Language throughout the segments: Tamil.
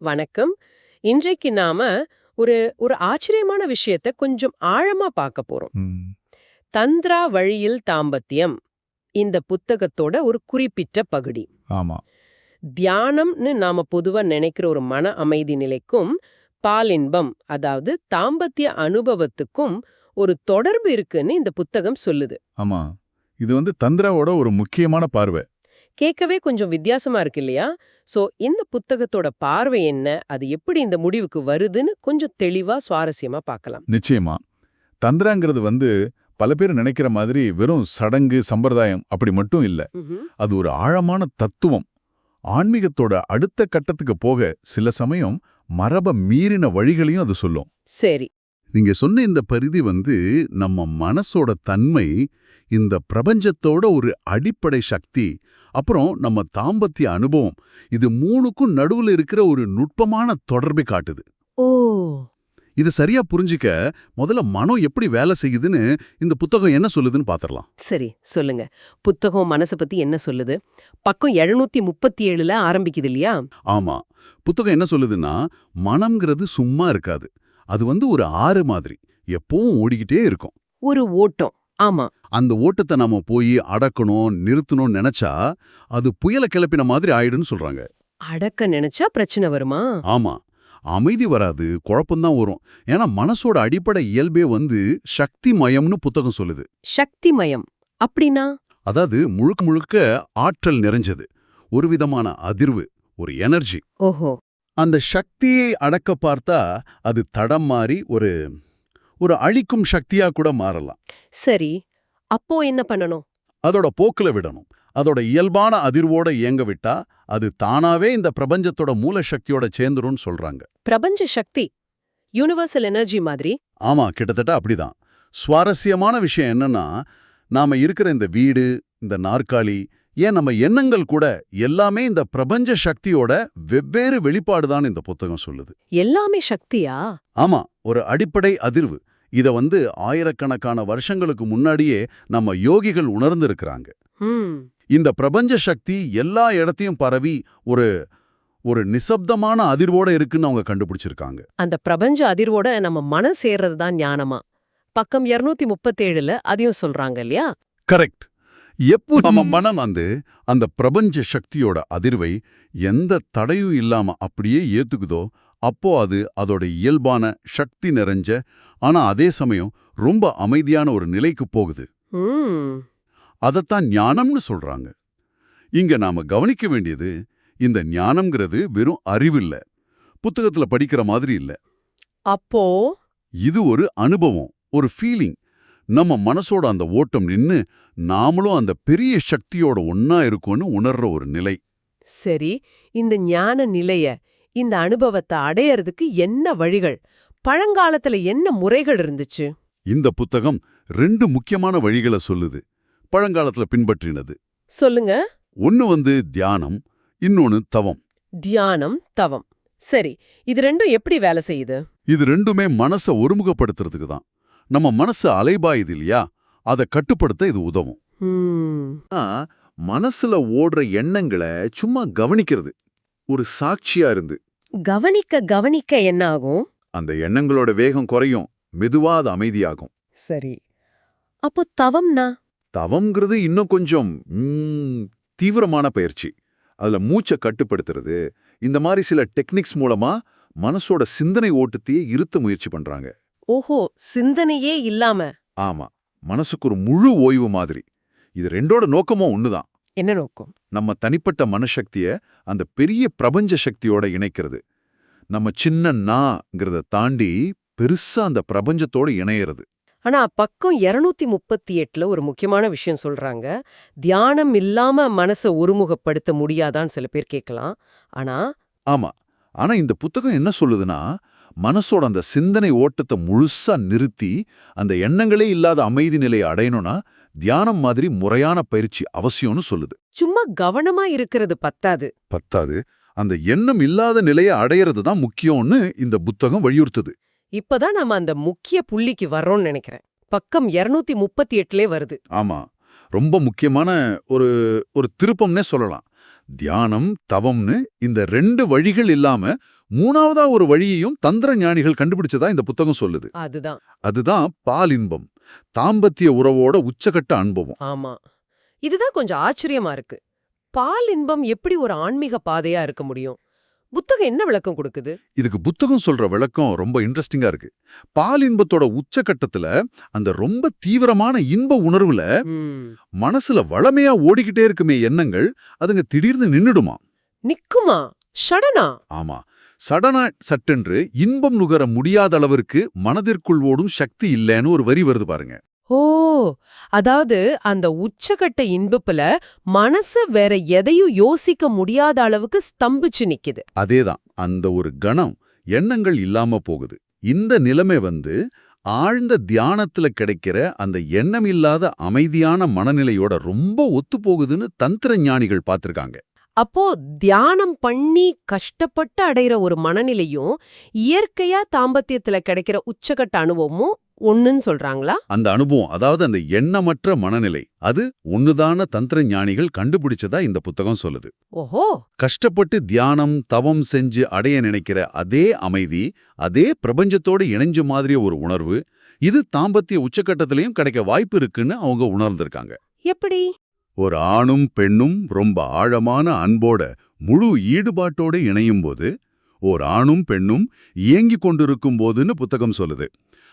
வணக்கம். இன்றைக்கு நாம ஒரு ஒரு ஆச்சரியமான விஷயத்த கொஞ்சம் ஆழமா பார்க்க போறோம். தந்திரா வழியில் தாம்பத்தியம் இந்த புத்தகத்தோட ஒரு குறிப்பிட்ட பகுதி. ஆமா. தியானம்னு நாம பொதுவா நினைக்கிற ஒரு மன அமைதி நிலைக்கும் பாலின்பம் அதாவது தாம்பத்திய அனுபவத்துக்கும் ஒரு தொடர்பு இருக்குன்னு இந்த புத்தகம் சொல்லுது. ஆமா. இது வந்து தந்திராவோட ஒரு முக்கியமான பார்வை. கேட்கவே கொஞ்சம் வித்தியாசமா இருக்கு இல்லையா? சோ இந்த புத்தகத்தோட பார்வை என்ன? அது எப்படி இந்த முடிவுக்கு வருதுன்னு கொஞ்சம் தெளிவா சுவாரஸ்யமா பார்க்கலாம். நிச்சயமா. தந்திராங்கிறது வந்து பல பேர் நினைக்கிற மாதிரி வெறும் சடங்கு சம்பிரதாயம் அப்படி மட்டும் இல்ல. அது ஒரு ஆழமான தத்துவம். ஆன்மீகத்தோட அடுத்த கட்டத்துக்கு போக சில சமயம் மரப மீறின வழிகளையும் அது சொல்லும். சரி. நீங்க சொன்ன இந்த பரிதி வந்து நம்ம மனசோட தன்மை இந்த பிரபஞ்சத்தோட ஒரு அடிப்படை சக்தி அப்புறம் நம்ம தாம்பத்திய அனுபவம் இது மூணுக்கும் நடுவுல இருக்கிற ஒரு நுட்பமான தொடர்பை காட்டுது. ஓ! இது சரியா புரிஞ்சிக்க முதல்ல மனம் எப்படி வேலை செய்யுதுன்னு இந்த புத்தகம் என்ன சொல்லுதுன்னு பாத்திரலாம். சரி சொல்லுங்க. புத்தகம் மனசை பத்தி என்ன சொல்லுது? பக்கம் எழுநூத்தி முப்பத்தி ஏழுல ஆரம்பிக்குது இல்லையா? ஆமா. புத்தகம் என்ன சொல்லுதுன்னா மனம்ங்கிறது சும்மா இருக்காது. அது வந்து ஒரு ஆறு மாதிரி எப்பவும் ஓடிக்கிட்டே இருக்கும். ஒரு ஓட்டம் ஆமா. அந்த ஓட்டத்தை நாம போய் அடக்கணும் நிறுத்தணும்னு நினைச்சா அது புயலை கிளப்பின மாதிரி ஆயிடுன்னு சொல்றாங்க. அடக்க நினைச்சா பிரச்சனை வருமா? ஆமா. அமைதி வராது குழப்பம்தான் வரும். ஏன்னா மனசோட அடிப்படை இயல்பே வந்து சக்தி மயம்னு புத்தகம் சொல்லுது. சக்தி மயம். அப்படின்னா? அதாவது முழுக்க முழுக்க ஆற்றல் நிறைஞ்சது. ஒரு விதமான அதிர்வு ஒரு எனர்ஜி. ஓஹோ. அந்த சக்தியை அடக்க பார்த்தா அது தடம் மாறி ஒரு ஒரு அழிக்கும் சக்தியா கூட மாறலாம். சரி அப்போ என்ன பண்ணணும்? அதோட போக்குல விடணும். அதோட இயல்பான அதிர்வோட இயங்க விட்டா அது தானாவே இந்த பிரபஞ்சத்தோட மூல சக்தியோட சேர்ந்துரும்னு சொல்றாங்க. பிரபஞ்ச சக்தி? யூனிவர்சல் எனர்ஜி மாதிரி? ஆமா கிட்டத்தட்ட அப்படிதான். சுவாரஸ்யமான விஷயம் என்னன்னா நாம இருக்கிற இந்த வீடு இந்த நாற்காலி ஏன் நம்ம எண்ணங்கள் கூட எல்லாமே இந்த பிரபஞ்ச சக்தியோட வெவ்வேறு வெளிப்பாடுதான் இந்த புத்தகம் சொல்லுது. எல்லாமே சக்தியா? ஆமா ஒரு அடிப்படை அதிர்வு. இத வந்து ஆயிரக்கணக்கான வருஷங்களுக்கு முன்னாடியே நம்ம யோகிகள் உணர்ந்திருக்கிறாங்க. இந்த பிரபஞ்ச சக்தி எல்லா இடத்தையும் பரவி ஒரு ஒரு நிசப்தமான அதிர்வோட இருக்குன்னு அவங்க கண்டுபிடிச்சிருக்காங்க. அந்த பிரபஞ்ச அதிர்வோட நம்ம மனம் சேர்றது தான் ஞானமா? பக்கம் இருநூத்தி முப்பத்தேழுல அதையும் சொல்றாங்க இல்லையா? கரெக்ட். எப்போ நம்ம மனம் வந்து அந்த பிரபஞ்ச சக்தியோட அதிர்வை எந்த தடையும் இல்லாம அப்படியே ஏத்துக்குதோ அப்போ அது அதோட இயல்பான சக்தி நிறைஞ்ச ஆனா அதே சமயம் ரொம்ப அமைதியான ஒரு நிலைக்கு போகுது. ம். அதைத்தான் ஞானம்னு சொல்றாங்க. இங்க நாம கவனிக்க வேண்டியது இந்த ஞானம்ங்கிறது வெறும் அறிவில்ல. புத்தகத்துல படிக்கிற மாதிரி இல்ல. அப்போ? இது ஒரு அனுபவம் ஒரு ஃபீலிங் நம்ம மனசோட அந்த ஓட்டம் நின்னு நாமளும் அந்த பெரிய சக்தியோட ஒன்னா இருக்கோன்னு உணர்ற ஒரு நிலை. சரி இந்த ஞான நிலைய இந்த அனுபவத்தை அடையறதுக்கு என்ன வழிகள்? பழங்காலத்துல என்ன முறைகள் இருந்துச்சு? இந்த புத்தகம் ரெண்டு முக்கியமான வழிகளை சொல்லுது. பழங்காலத்துல பின்பற்றினது. சொல்லுங்க. ஒன்னு வந்து தியானம் இன்னொன்னு தவம். தியானம் தவம். சரி இது ரெண்டும் எப்படி வேலை செய்யுது? இது ரெண்டுமே மனசை ஒருமுகப்படுத்துறதுக்கு தான். நம்ம மனசு அலைபாயுது இல்லையா அதை கட்டுப்படுத்த இது உதவும். மனசுல ஓடுற எண்ணங்களை சும்மா கவனிக்கிறது. ஒரு சாட்சியா இருந்து. கவனிக்க கவனிக்க என்ன ஆகும் அந்த எண்ணங்களோட வேகம் குறையும். மெதுவா அது அமைதியாகும். சரி. அப்போ தவம்னா? தவம்ங்கிறது இன்னும் கொஞ்சம் தீவிரமான பயிற்சி. அதுல மூச்சை கட்டுப்படுத்துறது இந்த மாதிரி சில டெக்னிக்ஸ் மூலமா மனசோட சிந்தனை ஓட்டத்தையே இருத்த முயற்சி பண்றாங்க. ஓஹோ சிந்தனையே இல்லாம. ஆமா மனசுக்கு ஒரு முழு ஓய்வு மாதிரி. இது ரெண்டோட நோக்கமும் ஒண்ணுதான். என்ன நோக்கம்? நம்ம தனிப்பட்ட மனசக்திய அந்த பெரிய பிரபஞ்ச சக்தியோட இணைக்கிறது. நம்ம சின்ன நாங்கிறத தாண்டி பெருசா அந்த பிரபஞ்சத்தோட இணையறது. ஆனா பக்கம் இருநூத்தி முப்பத்தி எட்டுல ஒரு முக்கியமான விஷயம் சொல்றாங்க. தியானம் இல்லாம மனசை ஒருமுகப்படுத்த முடியாதான்னு சில பேர் கேட்கலாம் ஆனா ஆமா ஆனா இந்த புத்தகம் என்ன சொல்லுதுன்னா மனசோட அந்த சிந்தனை ஓட்டத்தை முழுசா நிறுத்தி அந்த எண்ணங்களே இல்லாத அமைதி நிலையை அடையணும்னா தியானம் மாதிரி முறையான பயிற்சி அவசியம்னு சொல்லுது. சும்மா கவனமா இருக்கிறது பத்தாது. பத்தாது. அந்த எண்ணம் இல்லாத நிலையை அடையிறது தான் முக்கியம்னு இந்த புத்தகம் வலியுறுத்துது. இப்பதான் நாம அந்த முக்கிய புள்ளிக்கு வர்றோம்னு நினைக்கிறேன். பக்கம் இருநூத்தி முப்பத்தி எட்டுலே வருது. ஆமா. ரொம்ப முக்கியமான ஒரு ஒரு திருப்பம்னே சொல்லலாம். தியானம் தவம்னு இந்த ரெண்டு வழிகள் இல்லாம மூணாவதா ஒரு வழியையும் தந்திர ஞானிகள் கண்டுபிடிச்சதா இந்த புத்தகம் சொல்லுது. அதுதான். அதுதான் பால் இன்பம் தாம்பத்திய உறவோட உச்சகட்ட அனுபவம். ஆமா. இதுதான் கொஞ்சம் ஆச்சரியமா இருக்கு. பால் இன்பம் எப்படி ஒரு ஆன்மீக பாதையா இருக்க முடியும்? புத்தகம் என்ன விளக்கம் கொடுக்குது? இதுக்கு புத்தகம் சொல்ற விளக்கம் ரொம்ப இன்ட்ரெஸ்டிங்கா இருக்கு. பால் இன்பத்தோட உச்சகட்டத்துல அந்த ரொம்ப தீவிரமான இன்ப உணர்வுல மனசுல வளமையா ஓடிக்கிட்டே இருக்குமே எண்ணங்கள் அதுங்க திடீர்னு நின்னுடுமா? நிக்குமா? ஷடனா ஆமா. சடனா சட்டென்று இன்பம் நுகர முடியாத அளவிற்கு மனதிற்குள் ஓடும் சக்தி இல்லைன்னு ஒரு வரி வருது பாருங்க. ஓ அதாவது அந்த உச்சகட்ட இன்புல மனசு வேற எதையும் யோசிக்க முடியாத அளவுக்கு ஸ்தம்பிச்சு நிக்குது. அதேதான் அந்த ஒரு கணம் எண்ணங்கள் இல்லாம போகுது. இந்த நிலைமை வந்து ஆழ்ந்த தியானத்துல கிடைக்கிற அந்த எண்ணம் இல்லாத அமைதியான மனநிலையோட ரொம்ப ஒத்து போகுதுன்னு தந்திர ஞானிகள் பார்த்திருக்காங்க. அப்போ தியானம் பண்ணி கஷ்டப்பட்டு அடையிற ஒரு மனநிலையும் இயற்கையா தாம்பத்தியத்துல கிடைக்கிற உச்சகட்ட அனுபவமும் ஒண்ணுன்னு சொல்றாங்களா? அந்த அனுபவம் அதாவது அந்த எண்ணமற்ற மனநிலை அது ஒண்ணுதான தந்திர ஞானிகள் கண்டுபிடிச்சதா இந்த புத்தகம் சொல்லுது. ஓஹோ! கஷ்டப்பட்டு தியானம் தவம் செஞ்சு அடைய நினைக்கிற அதே அமைதி அதே பிரபஞ்சத்தோட இணைஞ்ச மாதிரி ஒரு உணர்வு இது தாம்பத்திய உச்சக்கட்டத்திலையும் கிடைக்க வாய்ப்பு இருக்குன்னு அவங்க உணர்ந்திருக்காங்க. எப்படி? ஒரு ஆணும் பெண்ணும் ரொம்ப ஆழமான அன்போட முழு ஈடுபாட்டோட இணையும் போது ஓர் ஆணும் பெண்ணும் இயங்கிக் கொண்டிருக்கும் போதுன்னு புத்தகம் சொல்லுது.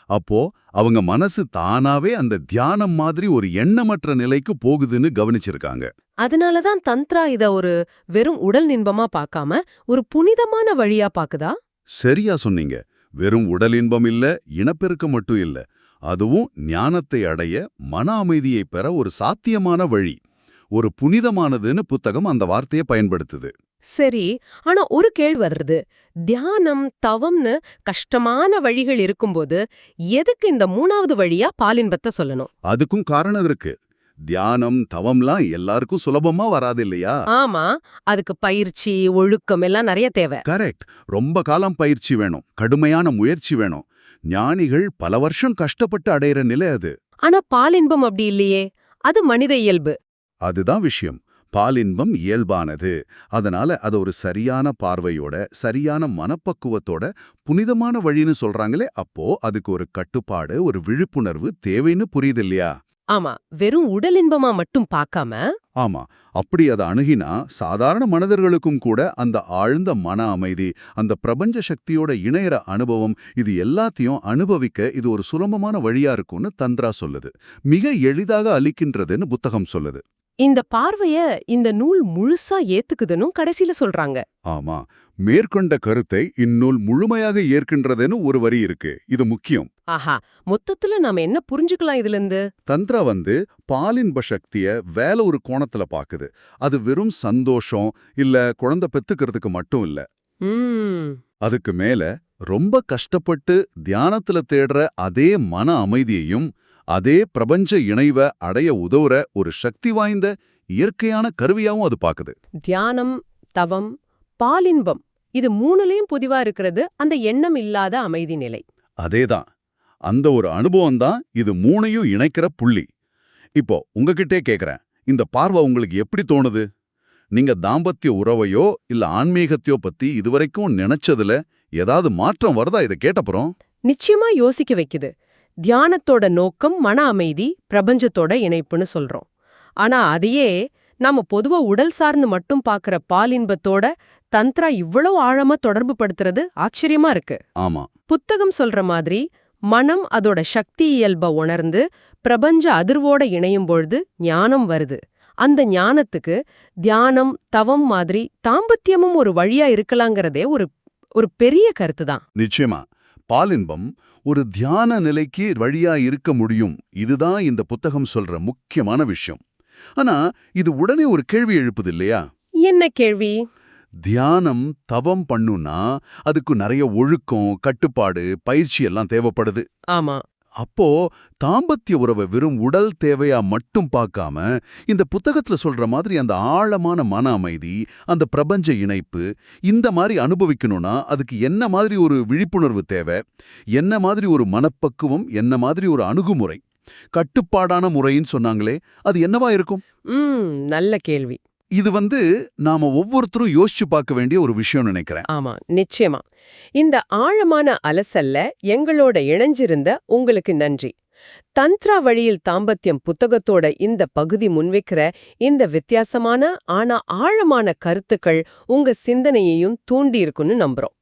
அப்போ அவங்க மனசு தானாவே அந்த தியானம் மாதிரி ஒரு எண்ணமற்ற நிலைக்கு போகுதுன்னு கவனிச்சிருக்காங்க. அதனாலதான் தந்த்ரா இத ஒரு வெறும் உடல் இன்பமா பார்க்காம ஒரு புனிதமான வழியா பாக்குதா? சரியா சொன்னீங்க. வெறும் உடல் இன்பம் இல்ல இனப்பெருக்கம் மட்டும் இல்ல. அதுவும் ஞானத்தை அடைய மன அமைதியை பெற ஒரு சாத்தியமான வழி. ஒரு புனிதமானதுன்னு புத்தகம் அந்த வார்த்தையை பயன்படுத்துது. சரி ஆனா ஒரு கேள்வி வருது. தியானம் தவம்னு கஷ்டமான வழிகள் இருக்கும்போது எதுக்கு இந்த மூணாவது வழியா பாலின்பத்தை சொல்லணும்? அதுக்கும் காரணம் இருக்கு. தியானம் தவம்லாம் எல்லாருக்கும் சுலபமா வராது இல்லையா? ஆமா அதுக்கு பயிற்சி ஒழுக்கம் எல்லாம் நிறைய தேவை. கரெக்ட். ரொம்ப காலம் பயிற்சி வேணும். கடுமையான முயற்சி வேணும். ஞானிகள் பல வருஷம் கஷ்டப்பட்டு அடையிற நிலை அது. ஆனா பாலின்பம் அப்படி இல்லையே. அது மனித இயல்பு. அதுதான் விஷயம். பாலின்பம் இயல்பானது. அதனால அது ஒரு சரியான பார்வையோட சரியான மனப்பக்குவத்தோட புனிதமான வழின்னு சொல்றாங்களே அப்போ அதுக்கு ஒரு கட்டுப்பாடு ஒரு விழிப்புணர்வு தேவைன்னு புரியுது இல்லையா ஆமா வெறும் உடல் இன்பமா மட்டும் பார்க்காம ஆமா அப்படி அதை அணுகினா சாதாரண மனிதர்களுக்கும் கூட அந்த ஆழ்ந்த மன அமைதி அந்த பிரபஞ்ச சக்தியோட இணையற அனுபவம் இது எல்லாத்தையும் அனுபவிக்க இது ஒரு சுலபமான வழியா இருக்கும்னு தந்திரா சொல்லுது. மிக எளிதாக அளிக்கின்றதுன்னு புத்தகம் சொல்லுது. இந்த பார்வைய இந்த நூல் முழுசா ஏத்துக்குதுன்னு கடைசில சொல்றாங்க. ஆமா. மேற்கொண்ட கருத்தை இந்நூல் முழுமையாக ஏற்கின்றதுன்னு ஒரு வரி இருக்கு. இது முக்கியம். ஆஹா. மொத்தத்துல நாம என்ன புரிஞ்சுக்கலாம் இதுல இருந்து தந்திரா வந்து பாலின்ப சக்திய வேற ஒரு கோணத்துல பாக்குது. அது வெறும் சந்தோஷம் இல்ல குழந்தை பெத்துக்கிறதுக்கு மட்டும் இல்ல. அதுக்கு மேல ரொம்ப கஷ்டப்பட்டு தியானத்துல தேடுற அதே மன அமைதியையும் அதே பிரபஞ்ச இணைவ அடைய உதவுற ஒரு சக்தி வாய்ந்த இயற்கையான கருவியாவும் அது பாக்குது. தியானம் தவம் பாலின்பம் இது மூணுலயும் பொதிவா இருக்கிறது. அந்த எண்ணம் இல்லாத அமைதி நிலை. அதேதான். அந்த ஒரு அனுபவம் தான் இது மூணையும் இணைக்கிற புள்ளி. இப்போ உங்ககிட்டே கேக்குறேன். இந்த பார்வை உங்களுக்கு எப்படி தோணுது? நீங்க தாம்பத்திய உறவையோ இல்ல ஆன்மீகத்தையோ பத்தி இதுவரைக்கும் நினைச்சதுல ஏதாவது மாற்றம் வருதா இதை கேட்டப்புறம்? நிச்சயமா யோசிக்க வைக்குது. தியானத்தோட நோக்கம் மன அமைதி பிரபஞ்சத்தோட இணைப்புன்னு சொல்றோம். ஆனா அதையே நாம பொதுவா உடல் சார்ந்து மட்டும் பாக்குற பாலின்பத்தோட தந்த்ரா இவ்வளவு ஆழமா தொடர்பு படுத்துறது ஆச்சரியமா இருக்கு. ஆமா. புத்தகம் சொல்ற மாதிரி மனம் அதோட சக்தி இயல்ப உணர்ந்து பிரபஞ்ச அதிர்வோட இணையும் பொழுது ஞானம் வருது. அந்த ஞானத்துக்கு தியானம் தவம் மாதிரி தாம்பத்தியமும் ஒரு வழியா இருக்கலாங்கிறதே ஒரு ஒரு பெரிய கருத்து தான் நிச்சயமா. பாலின்பம் ஒரு தியான நிலைக்கு வழியா இருக்க முடியும். இதுதான் இந்த புத்தகம் சொல்ற முக்கியமான விஷயம். ஆனா இது உடனே ஒரு கேள்வி எழுப்புது இல்லையா என்ன கேள்வி? தியானம் தவம் பண்ணுனா அதுக்கு நிறைய ஒழுக்கம் கட்டுப்பாடு பயிற்சி எல்லாம் தேவைப்படுது. ஆமா. அப்போ தாம்பத்திய உறவை வெறும் உடல் தேவையா மட்டும் பார்க்காம இந்த புத்தகத்துல சொல்ற மாதிரி அந்த ஆழமான மன அமைதி அந்த பிரபஞ்ச இணைப்பு இந்த மாதிரி அனுபவிக்கணும்னா அதுக்கு என்ன மாதிரி ஒரு விழிப்புணர்வு தேவை? என்ன மாதிரி ஒரு மனப்பக்குவம்? என்ன மாதிரி ஒரு அணுகுமுறை? கட்டுப்பாடான முறைன்னு சொன்னாங்களே அது என்னவா இருக்கும்? நல்ல கேள்வி. இது வந்து நாம ஒவ்வொருத்தரும் யோசிச்சு பார்க்க வேண்டிய ஒரு விஷயம் நினைக்கிறேன். ஆமா நிச்சயமா. இந்த ஆழமான அலசல்ல எங்களோட இணைஞ்சிருந்த உங்களுக்கு நன்றி. தந்த்ரா வழியில் தாம்பத்தியம் புத்தகத்தோட இந்த பகுதி முன்வைக்கிற இந்த வித்தியாசமான ஆனா ஆழமான கருத்துக்கள் உங்க சிந்தனையையும் தூண்டியிருக்குன்னு நம்புறோம்.